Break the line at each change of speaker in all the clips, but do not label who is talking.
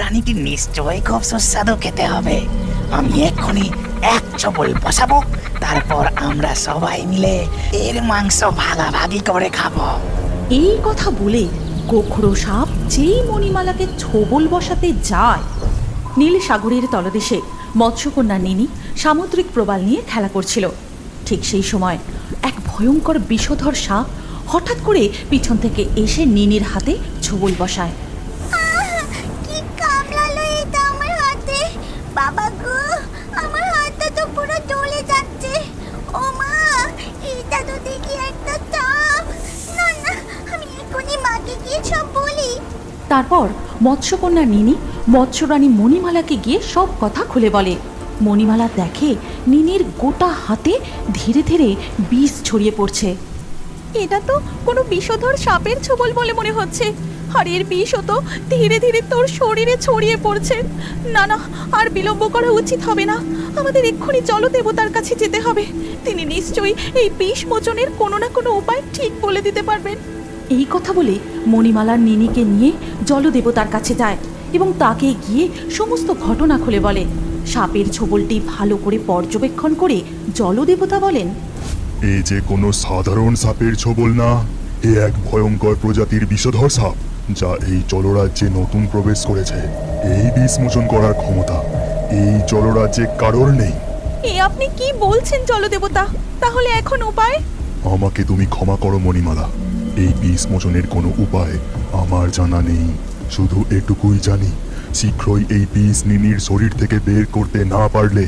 প্রাণীটি নিশ্চয়ই খুব সুস্বাদু খেতে হবে। আমি এক্ষুনি এক চপল বসাবো, তারপর আমরা সবাই মিলে এর মাংস ভাগাভাগি করে খাব।
এই কথা বলে গোখরো সাপ যেই মণিমালাকে ছোবল বসাতে যায় নীল সাগরের তলদেশে মৎস্যকন্যা নিনি সামুদ্রিক প্রবাল নিয়ে খেলা করছিল। ঠিক সেই সময় এক ভয়ঙ্কর বিষধর সাপ হঠাৎ করে পিছন থেকে এসে নিনির হাতে ছোবল বসায়
কি কামড়ালো এটা আমার হাতে বাবা গো আমার হাতটা তো পুরো জ্বলে যাচ্ছে ও মা এটা তো দেখি একটা চাপ না না আমি এক্ষুনি মাকে গিয়ে সব বলি
তারপর মৎস্যকন্যা নিনি মৎস্যরানী মণিমালাকে গিয়ে সব কথা খুলে বলে। মণিমালা দেখে নিনির গোটা হাতে ধীরে ধীরে বিষ ছড়িয়ে পড়ছে। এটা তো কোনো বিষধর সাপের ছোবল বলে মনে হচ্ছে। আর এর বিষও তো ধীরে ধীরে তোর শরীরে ছড়িয়ে পড়ছে। না না, আর বিলম্ব করা উচিত হবে না। আমাদের এক্ষুনি জলদেবতার কাছে যেতে হবে। তিনি নিশ্চয়ই এই বিষ মোচনের কোনো না কোনো উপায় ঠিক বলে দিতে পারবেন। এই কথা বলে মণিমালা নিনিকে নিয়ে জলদেবতার কাছে যায় এবং তাকে গিয়ে সমস্ত ঘটনা খুলে বলে। সাপের ছোবলটি ভালো করে পর্যবেক্ষণ করে জলদেবতা বলেন
এ যে কোনো সাধারণ সাপের ছোবল না এ এক ভয়ঙ্কর প্রজাতির বিষধর সাপ যা এই জলরাজ্যে নতুন প্রবেশ করেছে। এই বিষমোচন করার ক্ষমতা এই জলরাজ্যে কারোর নেই।
এ আপনি কি বলছেন জলদেবতা? তাহলে এখন উপায়?
আমাকে তুমি ক্ষমা করো মণিমালা এই বিষ মোচনের কোনো উপায় আমার জানা নেই। শুধু এটুকুই জানি শীঘ্রই এই বিষ নিনির শরীর থেকে বের করতে না পারলে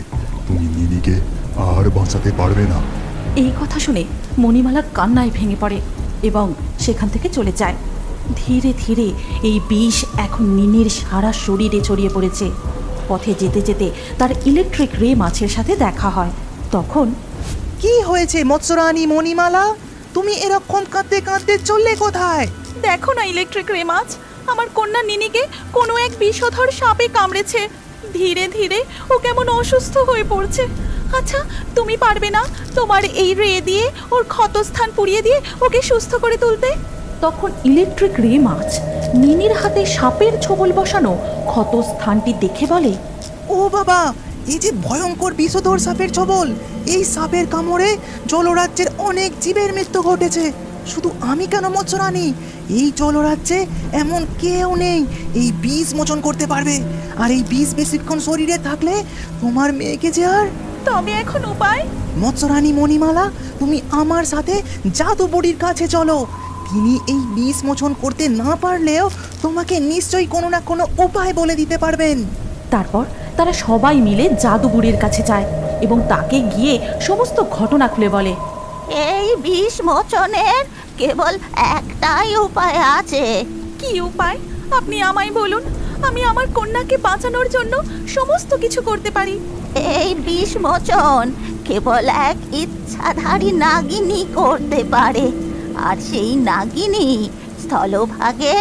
তুমি নিনিকে আর বাঁচাতে পারবে না।
এই কথা শুনে মণিমালা কান্নায় ভেঙে পড়ে এবং সেখান থেকে চলে যায়। ধীরে ধীরে এই বিষ এখন নিনির সারা শরীরে ছড়িয়ে পড়েছে। পথে যেতে যেতে তার ইলেকট্রিক রে মাছের সাথে দেখা হয়। তখন
কি হয়েছে মৎস্যরানী মণিমালা? তুমি এরকম কাঁদতে কাঁদতে চললে কোথায়?
দেখো না ইলেকট্রিক রে মাছ। আমার কন্যা নিনিকে কোনো এক বিষধর সাপে কামড়েছে। ধীরে ধীরে ও কেমন অসুস্থ হয়ে পড়ছে। আচ্ছা তুমি পারবে না তোমার এই রে দিয়ে ওর ক্ষতস্থান পুড়িয়ে দিয়ে ওকে সুস্থ করে তুলতে? তখন ইলেকট্রিক রে মাছ নিনির হাতে সাপের ছোবল বসানো ক্ষতস্থানটি দেখে বলে
ও বাবা এই যে ভয়ঙ্কর বিষধর সাপের ছবল এই সাপের কামড়ে জলরাজ্যের অনেক জীবের মৃত্যু ঘটেছে। শুধু আমি কেন মৎস্যরানী? এই জলরাজ্যে এমন কেউ নেই এই বিষ মোচন করতে পারবে। আর এই বিষ বেশিক্ষণ শরীরে থাকলে তোমার মেয়েকে যে আর
তবে এখন উপায়?
মৎস্যরানী মণিমালা তুমি আমার সাথে জাদু বুড়ির কাছে চলো। তিনি এই বিষ মোচন করতে না পারলেও তোমাকে নিশ্চয়ই কোনো না কোনো উপায় বলে দিতে পারবেন।
তারপর তারা সবাই মিলে জাদুগুড়ির কাছে যায় এবং তাকে গিয়ে সমস্ত ঘটনা খুলে বলে।
এই বিষ মোচনের কেবল একটাই উপায় আছে।
কি উপায়? আপনি আমায় বলুন আমি আমার কন্যাকে বাঁচানোর জন্য সমস্ত কিছু করতে পারি।
এই বিষ মোচন কেবল এক ইচ্ছাধারী নাগিনী করতে পারে আর সেই নাগিনী স্থলভাগে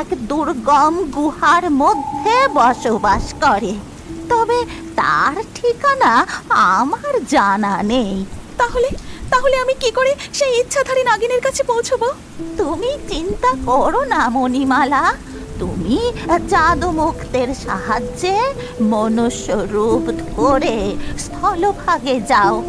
এক দুর্গম গুহার মধ্যে বসবাস করে। তবে তার ঠিকানা আমার জানা নেই।
তাহলে? তাহলে আমি কি করে সেই ইচ্ছাধারী নাগিনের কাছে পৌঁছবো?
তুমি চিন্তা করো না মণিমালা। তুমি জাদু মুক্তের সাহায্যে মনুষ্য রূপ করে স্থলভাগে যাও।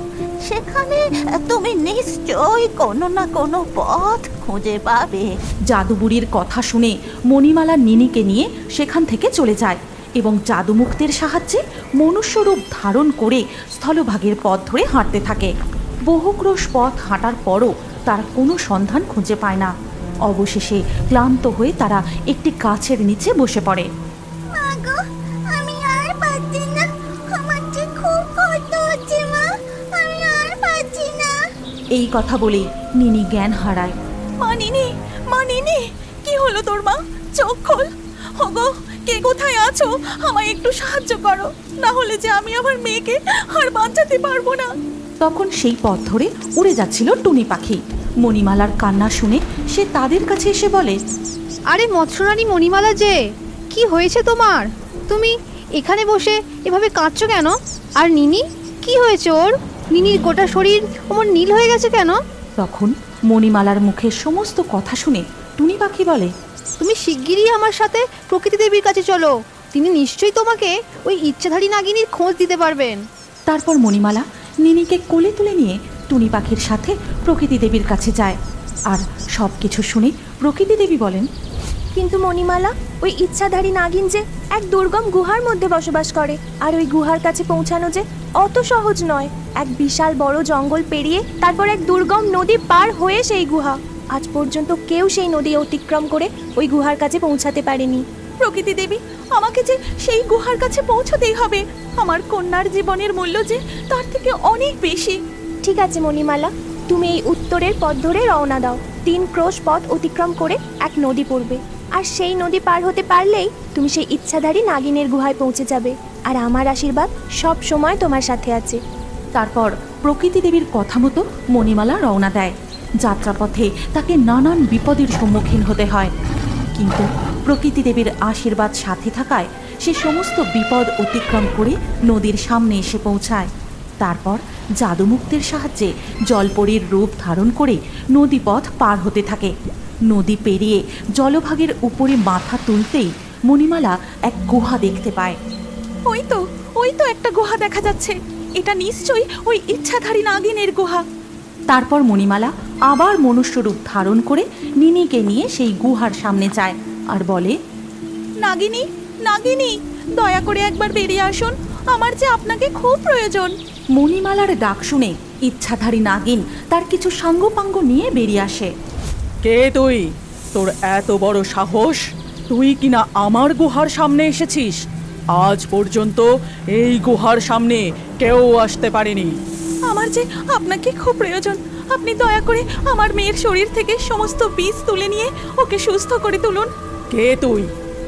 সেখানে তুমি নিশ্চয়ই কোনো না কোনো পথ খুঁজে পাবে।
জাদুবুড়ির কথা শুনে মণিমালা নিনিকে নিয়ে সেখান থেকে চলে যায়। এবং জাদুমুক্তের সাহায্যে মনুষ্যরূপ ধারণ করে স্থলভাগের পথ ধরে হাঁটতে থাকে। বহুক্রোশ পথ হাঁটার পরও তার কোনো সন্ধান খুঁজে পায় না। অবশেষে ক্লান্ত হয়ে তারা একটি গাছের নিচে বসে পড়ে। এই কথা বলে নিনি জ্ঞান হারায়। মা নিনি মা নিনি কি হলো তোর মা? চোখ খোল। ওগো কে কোথায় আছো? আমায় একটু সাহায্য করো। না হলে যে আমি আমার মেয়েকে আর বাঁচাতে পারব না। তখন সেই পথ ধরে উড়ে যাচ্ছিল টুনি পাখি। মণিমালার কান্না শুনে সে তাদের কাছে এসে বলে
আরে মৎস্যরানী মণিমালা যে কি হয়েছে তোমার? তুমি এখানে বসে এভাবে কাঁদছো কেন? আর নিনি কি হয়েছে ওর? নিনির গোটা শরীর ওমর নীল হয়ে গেছে কেন?
তখন মণিমালার মুখে সমস্ত কথা শুনে টুনি পাখি বলে
তুমি শিগগিরই আমার সাথে প্রকৃতি দেবীর কাছে চলো। তিনি নিশ্চয়ই তোমাকে ওই ইচ্ছাধারী নাগিনীর খোঁজ দিতে পারবেন।
তারপর মণিমালা নিনিকে কোলে তুলে নিয়ে টুনি পাখির সাথে প্রকৃতি দেবীর কাছে যায়। আর সব কিছু শুনে প্রকৃতি দেবী বলেন
কিন্তু মণিমালা ওই ইচ্ছাধারী নাগিন যে এক দুর্গম গুহার মধ্যে বসবাস করে আর ওই গুহার কাছে পৌঁছানো যে অত সহজ নয়। এক বিশাল বড় জঙ্গল পেরিয়ে তারপর এক দুর্গম নদী পার হয়ে সেই গুহা। আজ পর্যন্ত কেউ সেই নদী অতিক্রম করে ওই গুহার কাছে পৌঁছাতে পারেনি।
প্রকৃতি দেবী, আমাকে যে সেই গুহার কাছে পৌঁছতেই হবে। আমার কন্যার জীবনের মূল্য যে তার থেকে অনেক বেশি।
ঠিক আছে, মণিমালা, তুমি এই উত্তরের পথ ধরে রওনা দাও। তিন ক্রোশ পথ অতিক্রম করে এক নদী পড়বে। আর সেই নদী পার হতে পারলেই তুমি সেই ইচ্ছাধারী নাগিনের গুহায় পৌঁছে যাবে। আর আমার আশীর্বাদ সব সময় তোমার সাথে আছে।
তারপর প্রকৃতি দেবীর কথা মতো মণিমালা রওনা দেয়। যাত্রাপথে তাকে নানান বিপদের সম্মুখীন হতে হয়। কিন্তু প্রকৃতি দেবীর আশীর্বাদ সাথে থাকায় সে সমস্ত বিপদ অতিক্রম করে নদীর সামনে এসে পৌঁছায়। তারপর জাদুমুক্তের সাহায্যে জলপরীর রূপ ধারণ করে নদীপথ পার হতে থাকে। নদী পেরিয়ে জলভাগের উপরে মাথা তুলতেই মণিমালা এক গুহা দেখতে পায়। ওই তো ওই তো একটা গুহা দেখা যাচ্ছে। এটা নিশ্চয়ই ওই ইচ্ছাধারী নাগিনের গুহা। তারপর মণিমালা আবার মনুষ্যরূপ ধারণ করে নিনিকে নিয়ে সেই গুহার সামনে যায় আর বলে, নাগিনী নাগিনী, দয়া করে একবার বেরিয়ে আসুন। আমার যে আপনাকে খুব প্রয়োজন। মণিমালার ডাক শুনে ইচ্ছাধারী নাগিন তার কিছু সাঙ্গপাঙ্গ নিয়ে বেরিয়ে আসে।
কে তুই? তোর এত বড় সাহস? তুই কিনা আমার গুহার সামনে এসেছিস? আজ পর্যন্ত এই গুহার সামনে কেউ আসতে পারেনি।
আমার যে আপনাকে খুব প্রয়োজন আপনি দয়া করে আমার মেয়ের শরীর থেকে সমস্ত বীজ তুলে নিয়ে ওকে সুস্থ করে তুলুন।
কে তুই?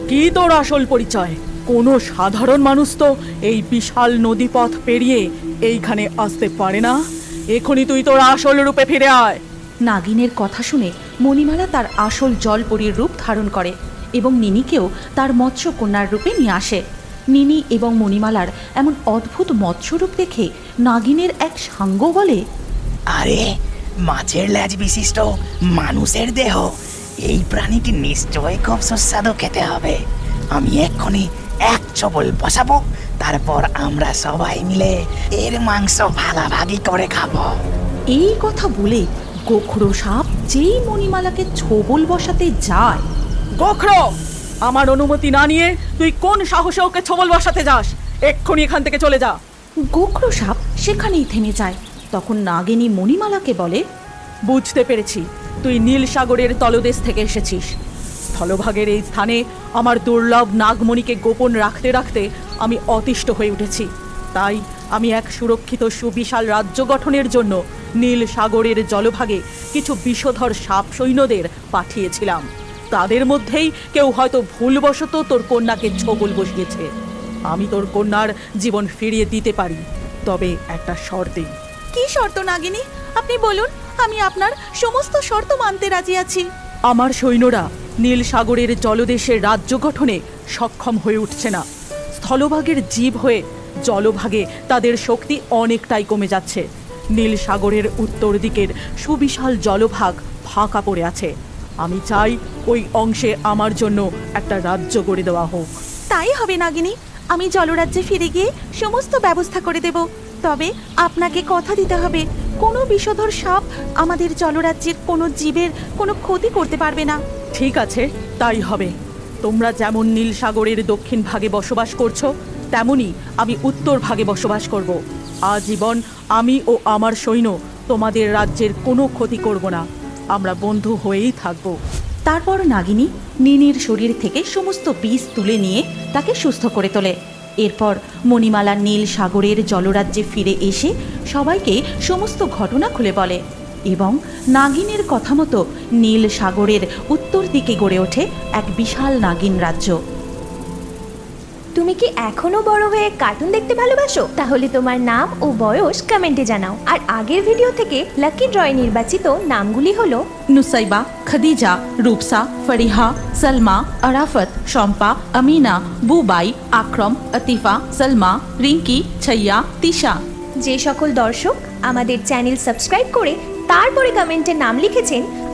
কি তোর আসল পরিচয়? কোনো সাধারণ মানুষ তো এই বিশাল নদীপথ পেরিয়ে এইখানে আসতে পারে না। এখনই তুই তোর আসল রূপে ফিরে আয়।
নাগিনের কথা শুনে মণিমালা তার আসল জলপরীর রূপ ধারণ করে এবং নিনিকেও তার মৎস্যকন্যার রূপে নিয়ে আসে। নিনি এবং মণিমালার এমন অদ্ভুত মৎস্যরূপ দেখে নাগিনের এক সাঙ্গ বলে
আরে মাছের ল্যাজ বিশিষ্ট মানুষের দেহ। এই প্রাণীটি নিশ্চয়ই খুব সুস্বাদু খেতে হবে। আমি এক্ষুনি এক চবল বসাবো তারপর আমরা সবাই মিলে এর মাংস ভাগাভাগি করে খাব।
এই কথা বলে গোখরো সাপ যেই মণিমালাকে ছবল বসাতে যায়
গোখর আমার অনুমতি না নিয়ে তুই কোন সাহসে ওকে ছবল বসাতে যাস? এক্ষুনি এখান থেকে চলে যা।
গোখরো সাপ সেখানেই থেমে যায়। তখন নাগিনী মণিমালাকে বলে
বুঝতে পেরেছি তুই নীল সাগরের তলদেশ থেকে এসেছিস। স্থলভাগের এই স্থানে আমার দুর্লভ নাগমণিকে গোপন রাখতে রাখতে আমি অতিষ্ঠ হয়ে উঠেছি। তাই আমি এক সুরক্ষিত সুবিশাল রাজ্য গঠনের জন্য নীল সাগরের জলভাগে কিছু বিষধর সাপ সৈন্যদের পাঠিয়েছিলাম। তাদের মধ্যেই কেউ হয়তো ভুলবশত তোর কন্যাকে ছবল বসিয়েছে। আমি তোর কন্যার জীবন ফিরিয়ে দিতে পারি তবে একটা শর্তে।
কি শর্ত নাগিনী? আপনি বলুন আমি আপনার সমস্ত শর্ত মানতে রাজি আছি।
আমার সৈন্যরা নীল সাগরের জলদেশের রাজ্য গঠনে সক্ষম হয়ে উঠছে না। স্থলভাগের জীব হয়ে জলভাগে তাদের শক্তি অনেকটাই কমে যাচ্ছে। নীল সাগরের উত্তর দিকের সুবিশাল জলভাগ ফাঁকা পড়ে আছে। আমি চাই ওই অংশে আমার জন্য একটা রাজ্য গড়ে দেওয়া হোক।
তাই হবে নাগিনী। আমি জলরাজ্যে ফিরে গিয়ে সমস্ত ব্যবস্থা করে দেব। তবে আপনাকে কথা দিতে হবে কোনো বিষধর সাপ আমাদের জলরাজ্যের কোনো জীবের কোনো ক্ষতি করতে পারবে না।
ঠিক আছে তাই হবে। তোমরা যেমন নীল সাগরের দক্ষিণ ভাগে বসবাস করছ তেমনি আমি উত্তর ভাগে বসবাস করব। আজীবন আমি ও আমার সৈন্য তোমাদের রাজ্যের কোনো ক্ষতি করব না। আমরা বন্ধু হয়েই থাকব।
তারপর নাগিনী নিনির শরীর থেকে সমস্ত বীজ তুলে নিয়ে তাকে সুস্থ করে তোলে। এরপর মণিমালা নীল সাগরের জলরাজ্যে ফিরে এসে সবাইকে সমস্ত ঘটনা খুলে বলে এবং নাগিনের কথা মতো নীল সাগরের উত্তর দিকে গড়ে ওঠে এক বিশাল নাগিন রাজ্য।
তুমি কি এখনও বড় হয়ে কার্টুন দেখতে ভালোবাসো? তাহলে তোমার নাম ও বয়স কমেন্টে জানাও। আর আগের ভিডিও থেকে লাকি ড্রয়ে নির্বাচিত নামগুলি হলো
নুসাইবা খদিজা রূপসা ফরিহা সলমা আরাফত শম্পা আমিনা বুবাই আক্রম আতিফা সলমা রিঙ্কি ছাইয়া তিশা।
যে সকল দর্শক আমাদের চ্যানেল সাবস্ক্রাইব করে তারপরে কমেন্টে নাম লিখেছেন